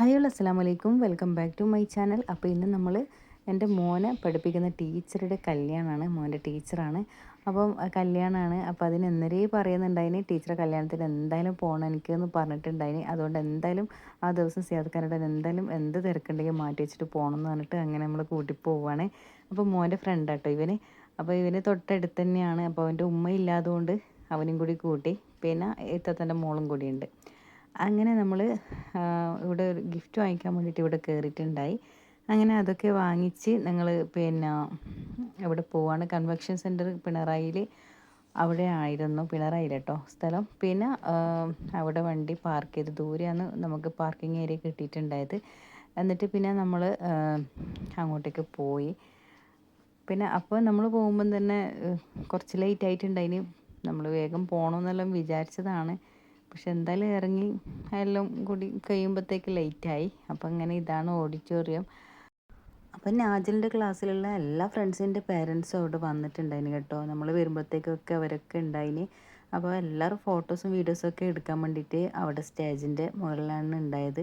Hi അസ്സാം വലൈക്കും welcome back to my channel അപ്പോൾ ഇന്ന് നമ്മൾ എന്റെ മോനെ പഠിപ്പിക്കുന്ന ടീച്ചറുടെ കല്യാണമാണ് മോന്റെ ടീച്ചറാണ്. അപ്പം കല്യാണമാണ് അപ്പോൾ അതിന് എന്നരേ പറയുന്നുണ്ടായിന്? ടീച്ചറെ കല്യാണത്തിന് എന്തായാലും പോകണം എനിക്കെന്ന് പറഞ്ഞിട്ടുണ്ടായിന്. അതുകൊണ്ട് എന്തായാലും ആ ദിവസം സിയാദ്ക്കാരുടെ എന്തായാലും എന്ത് തിരക്കുണ്ടെങ്കിൽ മാറ്റി വെച്ചിട്ട് പോകണം എന്ന് പറഞ്ഞിട്ട് അങ്ങനെ നമ്മൾ കൂട്ടി പോവുകയാണ് അപ്പോൾ മോന്റെ ഫ്രണ്ട് ആട്ടോ ഇവന്. അപ്പോൾ ഇവന് തൊട്ടടുത്ത് തന്നെയാണ്. അപ്പോൾ അവന്റെ ഉമ്മ ഇല്ലാത്തതുകൊണ്ട് അവനും കൂടി കൂട്ടി. പിന്നെ ഇത്തത്തന്റെ മോളും കൂടിയുണ്ട്. അങ്ങനെ നമ്മൾ ഇവിടെ ഒരു ഗിഫ്റ്റ് വാങ്ങിക്കാൻ വേണ്ടിയിട്ട് ഇവിടെ കയറിയിട്ടുണ്ടായി അങ്ങനെ അതൊക്കെ വാങ്ങിച്ച് ഞങ്ങൾ പിന്നെ ഇവിടെ പോവാണ്. കൺവെൻഷൻ സെന്റർ പിണറായിൽ അവിടെ ആയിരുന്നു. പിണറായിൽ കേട്ടോ സ്ഥലം. പിന്നെ അവിടെ വണ്ടി പാർക്ക് ചെയ്ത് ദൂരെയാണ് നമുക്ക് പാർക്കിംഗ് ഏരിയ കിട്ടിയിട്ടുണ്ടായത്. എന്നിട്ട് പിന്നെ നമ്മൾ അങ്ങോട്ടേക്ക് പോയി. പിന്നെ അപ്പോൾ നമ്മൾ പോകുമ്പം തന്നെ കുറച്ച് ലേറ്റ് ആയിട്ടുണ്ടായിന്. നമ്മൾ വേഗം പോകണമെന്നെല്ലാം വിചാരിച്ചതാണ്. പക്ഷെ എന്തായാലും ഇറങ്ങി എല്ലാം കൂടി കഴിയുമ്പോഴത്തേക്ക് ലേറ്റായി അപ്പം അങ്ങനെ ഇതാണ് ഓഡിറ്റോറിയം അപ്പം നാജലിന്റെ ക്ലാസ്സിലുള്ള എല്ലാ ഫ്രണ്ട്സിന്റെ പേരൻസും അവിടെ വന്നിട്ടുണ്ടായിന് കേട്ടോ. നമ്മൾ വരുമ്പോഴത്തേക്കൊക്കെ അവരൊക്കെ ഉണ്ടായിന്. അപ്പോൾ എല്ലാവരും ഫോട്ടോസും വീഡിയോസും ഒക്കെ എടുക്കാൻ വേണ്ടിയിട്ട് അവിടെ സ്റ്റേജിന്റെ മുകളിലാണ് ഉണ്ടായത്.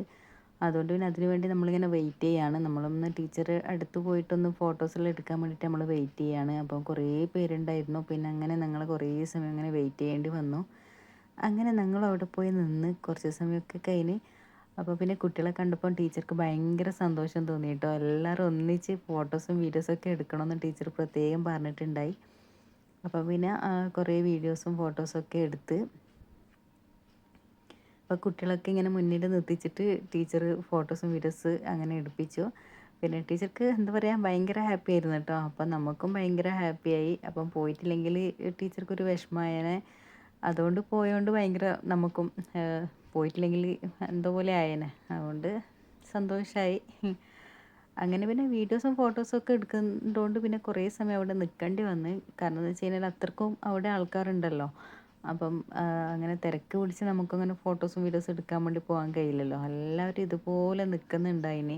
അതുകൊണ്ട് പിന്നെ അതിനു വേണ്ടി നമ്മളിങ്ങനെ വെയിറ്റ് ചെയ്യാണ്. നമ്മളൊന്ന് ടീച്ചർ അടുത്ത് പോയിട്ടൊന്ന് ഫോട്ടോസെല്ലാം എടുക്കാൻ വേണ്ടിയിട്ട് നമ്മൾ വെയിറ്റ് ചെയ്യാണ്. അപ്പം കുറേ പേരുണ്ടായിരുന്നു. പിന്നെ അങ്ങനെ ഞങ്ങൾ കുറേ സമയം അങ്ങനെ വെയിറ്റ് ചെയ്യേണ്ടി വന്നു. അങ്ങനെ ഞങ്ങൾ അവിടെ പോയി നിന്ന് കുറച്ച് സമയമൊക്കെ കഴിഞ്ഞ് അപ്പോൾ പിന്നെ കുട്ടികളെ കണ്ടപ്പോൾ ടീച്ചർക്ക് ഭയങ്കര സന്തോഷം തോന്നി കേട്ടോ. എല്ലാവരും ഒന്നിച്ച് ഫോട്ടോസും വീഡിയോസും ഒക്കെ എടുക്കണമെന്ന് ടീച്ചർ പ്രത്യേകം പറഞ്ഞിട്ടുണ്ടായി. അപ്പോൾ പിന്നെ കുറേ വീഡിയോസും ഫോട്ടോസും ഒക്കെ എടുത്ത് അപ്പോൾ കുട്ടികളൊക്കെ ഇങ്ങനെ മുന്നിൽ നിർത്തിച്ചിട്ട് ടീച്ചർ ഫോട്ടോസും വീഡിയോസ് അങ്ങനെ എടുപ്പിച്ചു. പിന്നെ ടീച്ചർക്ക് എന്താ പറയുക ഭയങ്കര ഹാപ്പി ആയിരുന്നു കേട്ടോ. അപ്പം നമുക്കും ഭയങ്കര ഹാപ്പിയായി അപ്പം പോയിട്ടില്ലെങ്കിൽ ടീച്ചർക്കൊരു വിഷമമായനെ. അതുകൊണ്ട് പോയതുകൊണ്ട് ഭയങ്കര നമുക്കും പോയിട്ടില്ലെങ്കിൽ എന്തോ പോലെ ആയേനെ. അതുകൊണ്ട് സന്തോഷമായി അങ്ങനെ പിന്നെ വീഡിയോസും ഫോട്ടോസും ഒക്കെ എടുക്കുന്നതുകൊണ്ട് പിന്നെ കുറേ സമയം അവിടെ നിൽക്കേണ്ടി വന്ന്. കാരണം എന്ന് വെച്ച് കഴിഞ്ഞാൽ അത്രക്കും അവിടെ ആൾക്കാരുണ്ടല്ലോ. അപ്പം അങ്ങനെ തിരക്ക് പിടിച്ച് നമുക്കങ്ങനെ ഫോട്ടോസും വീഡിയോസും എടുക്കാൻ വേണ്ടി പോകാൻ കഴിയില്ലല്ലോ. എല്ലാവരും ഇതുപോലെ നിൽക്കുന്നുണ്ടായിനി.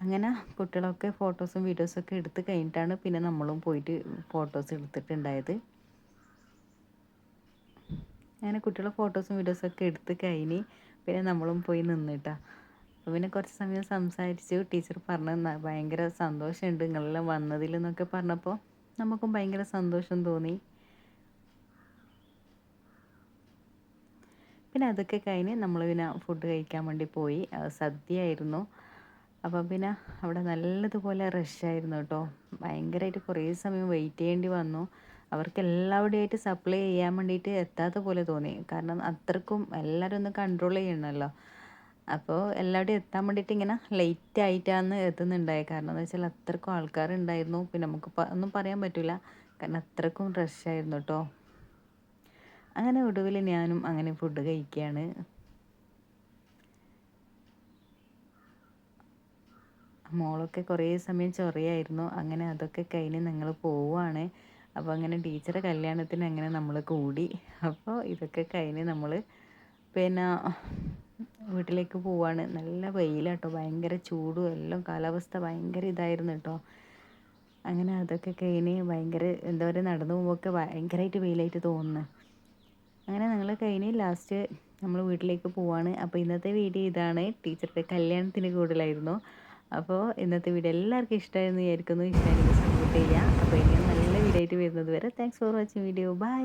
അങ്ങനെ കുട്ടികളൊക്കെ ഫോട്ടോസും വീഡിയോസും ഒക്കെ എടുത്ത് കഴിഞ്ഞിട്ടാണ് പിന്നെ നമ്മളും പോയിട്ട് ഫോട്ടോസ് എടുത്തിട്ടുണ്ടായത്. അങ്ങനെ കുട്ടികളെ ഫോട്ടോസും വീഡിയോസും ഒക്കെ എടുത്ത് കഴിഞ്ഞ് പിന്നെ നമ്മളും പോയി നിന്നിട്ടാ. അപ്പോൾ പിന്നെ കുറച്ച് സമയം സംസാരിച്ചു. ടീച്ചർ പറഞ്ഞ ഭയങ്കര സന്തോഷമുണ്ട് നിങ്ങളെല്ലാം വന്നതിൽ എന്നൊക്കെ പറഞ്ഞപ്പോൾ നമുക്കും ഭയങ്കര സന്തോഷം തോന്നി. പിന്നെ അതൊക്കെ കഴിഞ്ഞ് നമ്മൾ പിന്നെ ഫുഡ് കഴിക്കാൻ വേണ്ടി പോയി. സദ്യയായിരുന്നു. അപ്പം പിന്നെ അവിടെ നല്ലതുപോലെ റഷായിരുന്നു കേട്ടോ. ഭയങ്കരമായിട്ട് കുറേ സമയം വെയിറ്റ് ചെയ്യേണ്ടി വന്നു. അവർക്ക് എല്ലാവിടെയായിട്ട് സപ്ലൈ ചെയ്യാൻ വേണ്ടിയിട്ട് എത്താത്ത പോലെ തോന്നി. കാരണം അത്രക്കും എല്ലാവരും ഒന്ന് കൺട്രോൾ ചെയ്യണമല്ലോ അപ്പോൾ എല്ലാവരുടെയും എത്താൻ വേണ്ടിയിട്ട് ഇങ്ങനെ ലേറ്റ് ആയിട്ടാണ് എത്തുന്നുണ്ടായത് കാരണം എന്താ വെച്ചാൽ അത്രക്കും ആൾക്കാരുണ്ടായിരുന്നു പിന്നെ നമുക്ക് ഒന്നും പറയാൻ പറ്റില്ല കാരണം അത്രക്കും റഷായിരുന്നു കേട്ടോ അങ്ങനെ ഒടുവിൽ ഞാനും അങ്ങനെ ഫുഡ് കഴിക്കുകയാണ് മോളൊക്കെ കുറേ സമയം ചൊറിയായിരുന്നു. അങ്ങനെ അതൊക്കെ കഴിഞ്ഞ് ഞങ്ങൾ പോവുകയാണ് അപ്പോൾ അങ്ങനെ ടീച്ചറെ കല്യാണത്തിന് അങ്ങനെ നമ്മൾ കൂടി. അപ്പോൾ ഇതൊക്കെ കഴിഞ്ഞ് നമ്മൾ പിന്നെ വീട്ടിലേക്ക് പോവാണ്. നല്ല വെയിലാട്ടോ. ഭയങ്കര ചൂടും എല്ലാം കാലാവസ്ഥ ഭയങ്കര ഇതായിരുന്നു കേട്ടോ അങ്ങനെ അതൊക്കെ കഴിഞ്ഞ് ഭയങ്കര എന്താ പറയുക നടന്നു പോകുമ്പോഴൊക്കെ ഭയങ്കരമായിട്ട് വെയിലായിട്ട് തോന്നുന്നു. അങ്ങനെ ഞങ്ങൾ കഴിഞ്ഞ് ലാസ്റ്റ് നമ്മൾ വീട്ടിലേക്ക് പോവാണ്. അപ്പോൾ ഇന്നത്തെ വീഡിയോ ഇതാണ്. ടീച്ചറുടെ കല്യാണത്തിന് കൂടുതലായിരുന്നു. അപ്പോൾ ഇന്നത്തെ വീഡിയോ എല്ലാവർക്കും ഇഷ്ടമായിരുന്നു വിചാരിക്കുന്നു. ഇഷ്ടമായിരുന്നു സപ്പോർട്ട് ചെയ്യുക അപ്പോൾ ഇനി വീഡിയോ വരുന്നത് വരെ. Thanks for watching video bye